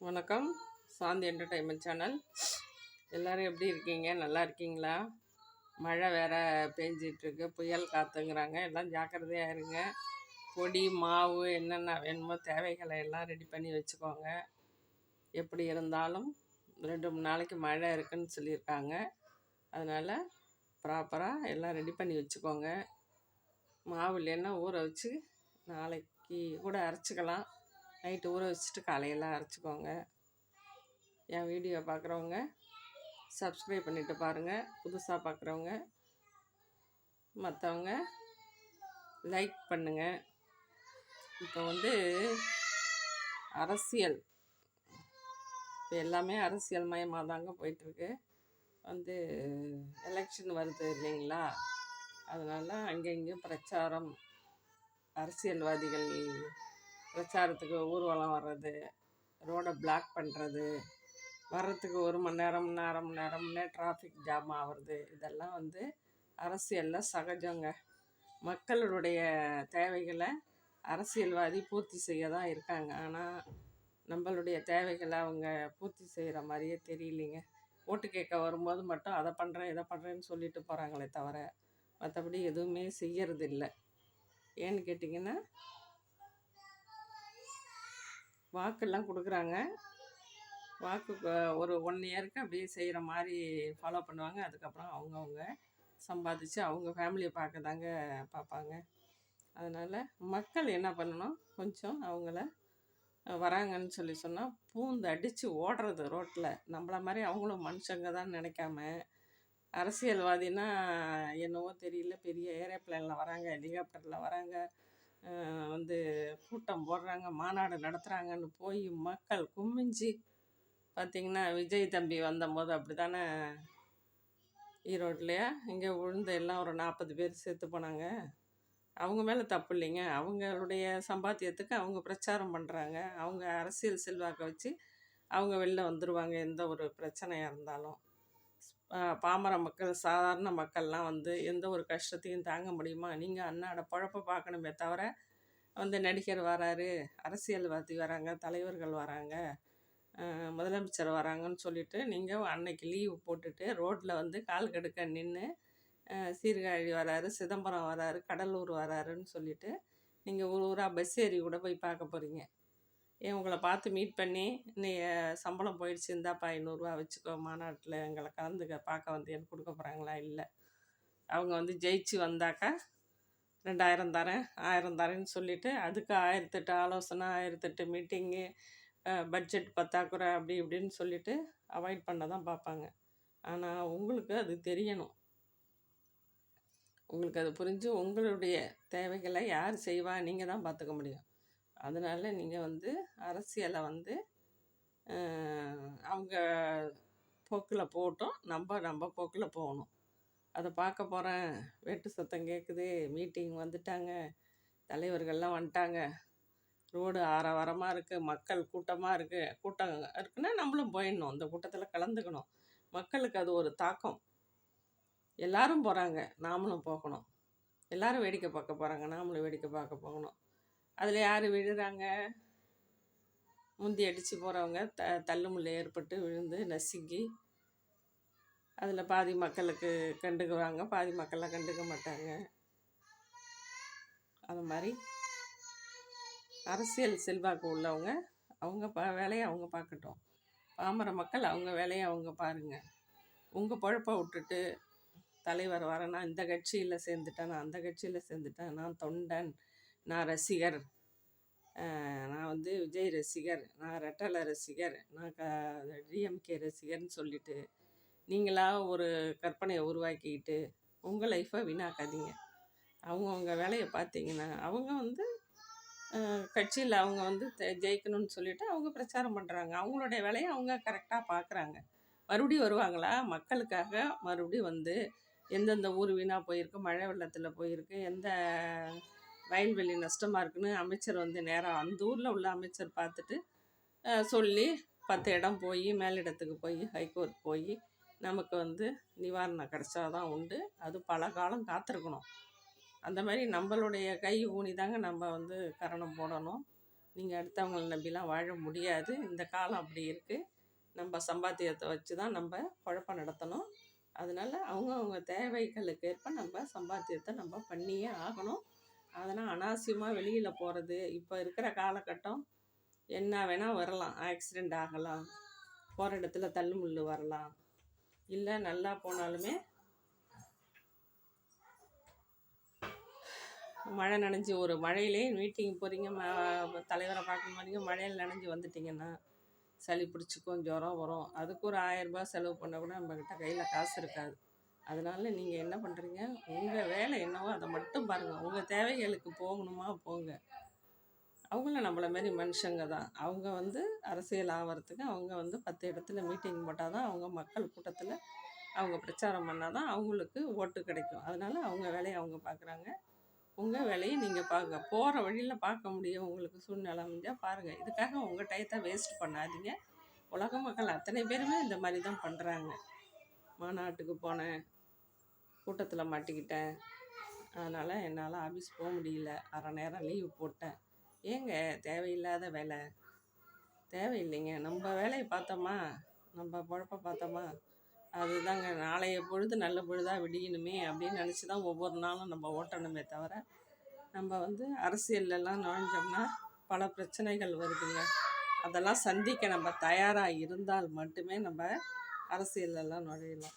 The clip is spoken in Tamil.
வணக்கம். சாந்தி என்டர்டைன்மெண்ட் சேனல் எல்லோரும் எப்படி இருக்கீங்க? நல்லா இருக்கீங்களா? மழை வேறு பெஞ்சிட்ருக்கு. புயல் காத்துங்கிறாங்க. எல்லாம் ஜாக்கிரதையாக இருங்க. பொடி மாவு என்னென்ன வேணுமோ தேவைகளை எல்லாம் ரெடி பண்ணி வச்சுக்கோங்க. எப்படி இருந்தாலும் ரெண்டு மூணு நாளைக்கு மழை இருக்குன்னு சொல்லியிருக்காங்க. அதனால் ப்ராப்பராக எல்லாம் ரெடி பண்ணி வச்சுக்கோங்க. மாவு இல்லைன்னா ஊற வச்சு நாளைக்கு கூட அரைச்சிக்கலாம். நைட்டு ஊற வச்சுட்டு காலையில் அரைச்சிக்கோங்க. என் வீடியோ பார்க்குறவங்க சப்ஸ்கிரைப் பண்ணிவிட்டு பாருங்கள் புதுசாக பார்க்குறவங்க மற்றவங்க லைக் பண்ணுங்கள் இப்போ வந்து அரசியல். இப்போ எல்லாமே அரசியல் மயமாக தாங்க போயிட்டுருக்கு. வந்து எலெக்ஷன் வருது இல்லைங்களா? அதனால் அங்கே இங்கேயும் பிரச்சாரம் அரசியல்வாதிகள் பிரச்சாரத்துக்கு ஊர்வலம் வர்றது ரோடை பிளாக் பண்ணுறது வர்றதுக்கு ஒரு மணி நேரம் மணி நேரம் மணி நேரம்னே டிராஃபிக் ஜாம் ஆகிறது இதெல்லாம் வந்து அரசியலில் சகஜங்க. மக்களுடைய தேவைகளை அரசியல்வாதி பூர்த்தி செய்ய தான் இருக்காங்க. ஆனால் நம்மளுடைய தேவைகளை அவங்க பூர்த்தி செய்கிற மாதிரியே தெரியலிங்க. ஓட்டு கேட்க வரும்போது மட்டும் அதை பண்ணுறேன் இதை பண்ணுறேன்னு சொல்லிட்டு போகிறாங்களே தவிர மற்றபடி எதுவுமே செய்யறதில்லை. ஏன்னு கேட்டிங்கன்னா வாக்கெல்லாம் கொடுக்குறாங்க. வாக்கு ஒரு ஒன் இயருக்கு அப்படியே செய்கிற மாதிரி ஃபாலோ பண்ணுவாங்க. அதுக்கப்புறம் அவங்கவுங்க சம்பாதிச்சு அவங்க ஃபேமிலியை பார்க்க தாங்க பார்ப்பாங்க. அதனால் மக்கள் என்ன பண்ணணும்? கொஞ்சம் அவங்கள வராங்கன்னு சொல்லி சொன்னால் பூந்து அடித்து ஓடுறது ரோட்டில் நம்மள மாதிரி அவங்களும் மனுஷங்க தான் நினைக்காம அரசியல்வாதின்னா என்னவோ தெரியல. பெரிய ஏரோப்ளேனில் வராங்க ஹெலிகாப்டரில் வராங்க. வந்து கூட்டம் போடுறாங்க மாநாடு நடத்துகிறாங்கன்னு போய் மக்கள் குமிஞ்சு பார்த்தீங்கன்னா விஜய் தம்பி வந்தபோது அப்படி தானே ஈரோட்லையா இங்கே விழுந்து எல்லாம் ஒரு நாற்பது பேர் செத்து போனாங்க. அவங்க மேலே தப்பு இல்லைங்க. அவங்களுடைய சம்பாத்தியத்துக்கு அவங்க பிரச்சாரம் பண்ணுறாங்க அவங்க அரசியல் செல்வாக்கை வச்சு அவங்க வெளில வந்துடுவாங்க எந்த ஒரு பிரச்சனையாக இருந்தாலும். பாமர மக்கள் சாதாரண மக்கள்லாம் வந்து எந்த ஒரு கஷ்டத்தையும் தாங்க முடியுமா? நீங்கள் அன்னாட பழப்பை பார்க்கணுமே தவிர வந்து நடிகர் வராரு அரசியல்வாதி வராங்க தலைவர்கள் வராங்க முதலமைச்சர் வராங்கன்னு சொல்லிட்டு நீங்கள் அன்னைக்கு லீவு போட்டுட்டு ரோட்டில் வந்து கால் கெடுக்க நின்று சீர்காழி வராரு சிதம்பரம் வராரு கடலூர் வராருன்னு சொல்லிட்டு நீங்கள் ஊர் ஊராக பஸ் ஏறி கூட போய் பார்க்க போகிறீங்க உங்களை பார்த்து மீட் பண்ணி நீ சம்பளம் போயிடுச்சு இந்தாப்பா ஐநூறுரூவா வச்சுக்கோ மாநாட்டில் எங்களை கலந்துக்க பார்க்க வந்து எனக்கு கொடுக்க போகிறாங்களா இல்லை. அவங்க வந்து ஜெயிச்சு வந்தாக்கா ரெண்டாயிரம் தரேன் ஆயிரம் தரேன்னு சொல்லிட்டு அதுக்கு ஆயிரத்தெட்டு ஆலோசனை ஆயிரத்தெட்டு மீட்டிங்கு பட்ஜெட் பத்தாக்குறை அப்படி இப்படின்னு சொல்லிட்டு அவாய்ட் பண்ண தான் பார்ப்பாங்க. ஆனால் உங்களுக்கு அது தெரியணும். உங்களுக்கு அது புரிஞ்சு உங்களுடைய தேவைகளை யார் செய்வா நீங்கள் தான் பார்த்துக்க முடியும். அதனால நீங்கள் வந்து அரசியலை வந்து அவங்க போக்கில் போட்டோம். நம்ம நம்ம போக்கில் போகணும் அதை பார்க்க போகிறேன் வெட்டு சத்தம் கேட்குது மீட்டிங் வந்துட்டாங்க. தலைவர்கள்லாம் வந்துட்டாங்க. ரோடு ஆரவாரமாக இருக்குது மக்கள் கூட்டமாக இருக்குது கூட்டம் இருக்குன்னா நம்மளும் போயிடணும். அந்த கூட்டத்தில் கலந்துக்கணும். மக்களுக்கு அது ஒரு தாக்கம். எல்லாரும் போகிறாங்க நாமளும் போகணும். எல்லாரும் வேடிக்கை பார்க்க போகிறாங்க நாமளும் வேடிக்கை பார்க்க போகணும். அதில் யார் விழுறாங்க? முந்தி அடித்து போகிறவங்க த தள்ளுமுள்ள ஏற்பட்டு விழுந்து நசுங்கி அதில் பாதி மக்களுக்கு கண்டுக்குவாங்க பாதி மக்கள்லாம் கண்டுக்க மாட்டாங்க. அது மாதிரி அரசியல் செல்வாக்கு உள்ளவங்க அவங்க ப வேலையை அவங்க பார்க்கட்டும். பாமர மக்கள் அவங்க வேலையை அவங்க பாருங்கள் உங்கள் பொழப்பை விட்டுட்டு தலைவர் வர நான் இந்த கட்சியில் சேர்ந்துட்டேன் நான் அந்த கட்சியில் சேர்ந்துட்டேன் நான் தொண்டன் நான் ரசிகர். நான் வந்து விஜய் ரசிகர் நான் ரெட்டலை ரசிகர் நான் க டிஎம்கே ரசிகர்னு சொல்லிட்டு நீங்களாக ஒரு கற்பனையை உருவாக்கிக்கிட்டு உங்கள் லைஃப்பை வீணாக்காதீங்க. அவங்கவுங்க வேலையை பார்த்தீங்கன்னா அவங்க வந்து கட்சியில் அவங்க வந்து ஜெயிக்கணும்னு சொல்லிட்டு அவங்க பிரச்சாரம் பண்ணுறாங்க அவங்களுடைய வேலையை அவங்க கரெக்டாக பார்க்குறாங்க. மறுபடியும் வருவாங்களா? மக்களுக்காக மறுபடியும் வந்து எந்தெந்த ஊர் வீணாக போயிருக்கு? மழை வெள்ளத்தில் போயிருக்கு? எந்த வயல்வெளி நஷ்டமாக இருக்குன்னு அமைச்சர் வந்து நேராக அந்த ஊரில் உள்ள அமைச்சர் பார்த்துட்டு சொல்லி பத்து இடம் போய் மேலிடத்துக்கு போய் ஹைகோர்ட் போய் நமக்கு வந்து நிவாரணம் கிடைச்சாதான் உண்டு. அது பல காலம் காத்திருக்கணும். அந்த மாதிரி நம்மளுடைய கை ஊனி தாங்க நம்ம வந்து கரணம் போடணும். நீங்கள் அடுத்தவங்களை நம்பிலாம் வாழ முடியாது. இந்த காலம் அப்படி இருக்குது நம்ம சம்பாத்தியத்தை வச்சு தான் நம்ம குழப்பம் நடத்தணும். அதனால் அவங்கவுங்க தேவைகளுக்கு ஏற்ப நம்ம சம்பாத்தியத்தை நம்ம பண்ணியே ஆகணும். அதனால் அனாவசியமாக வெளியில் போகிறது இப்போ இருக்கிற காலகட்டம் என்ன வேணால் வரலாம். ஆக்சிடெண்ட் ஆகலாம். போகிற இடத்துல தள்ளுமுள்ளு வரலாம். இல்லை நல்லா போனாலுமே மழை நனைஞ்சு ஒரு மழையிலே மீட்டிங் போகிறீங்க ம தலைவரை பார்க்க போகிறீங்க மழையில் நனைஞ்சு வந்துட்டிங்கன்னா சளி பிடிச்சிக்கும் ஜுரம் வரும். அதுக்கு ஒரு ஆயரரூபா செலவு பண்ணால் கூட நம்மக்கிட்ட கையில் காசு இருக்காது. அதனால நீங்கள் என்ன பண்ணுறீங்க உங்கள் வேலை என்னவோ அதை மட்டும் பாருங்கள் உங்கள் தேவைகளுக்கு போகணுமா? போங்க. அவங்களும் நம்மள மாரி மனுஷங்க தான். அவங்க வந்து அரசியல் ஆகிறதுக்கு அவங்க வந்து பத்து இடத்துல மீட்டிங் போட்டால் தான் அவங்க மக்கள் கூட்டத்தில் அவங்க பிரச்சாரம் பண்ணால் தான் அவங்களுக்கு ஓட்டு கிடைக்கும். அதனால் அவங்க வேலையை அவங்க பார்க்குறாங்க உங்கள் வேலையை நீங்கள் பார்க்க போகிற வழியில் பார்க்க முடியும் உங்களுக்கு சூழ்நிலை அமைஞ்சால் பாருங்கள் இதுக்காக உங்கள் டயத்தை வேஸ்ட் பண்ணாதீங்க. உலக மக்கள் அத்தனை பேருமே இந்த மாதிரி தான் பண்ணுறாங்க மாநாட்டுக்கு போனேன். கூட்டத்தில் மாட்டிக்கிட்டேன். அதனால் என்னால் ஆஃபீஸ் போக முடியல. அரை நேரம் லீவு போட்டேன். ஏங்க தேவையில்லாத வேலை? தேவையில்லைங்க. நம்ம வேலையை பார்த்தோமா? நம்ம பொழப்ப பார்த்தோமா? அதுதாங்க நாளைய பொழுது நல்ல பொழுதாக விடியணுமே அப்படின்னு நினச்சி தான் ஒவ்வொரு நாளும் நம்ம ஓட்டணுமே தவிர நம்ம வந்து அரசியல்லலாம் நுழைஞ்சோம்னா பல பிரச்சனைகள் வருதுங்க. அதெல்லாம் சந்திக்க நம்ம தயாராக இருந்தால் மட்டுமே நம்ம அரசியலெல்லாம் நுழையலாம்.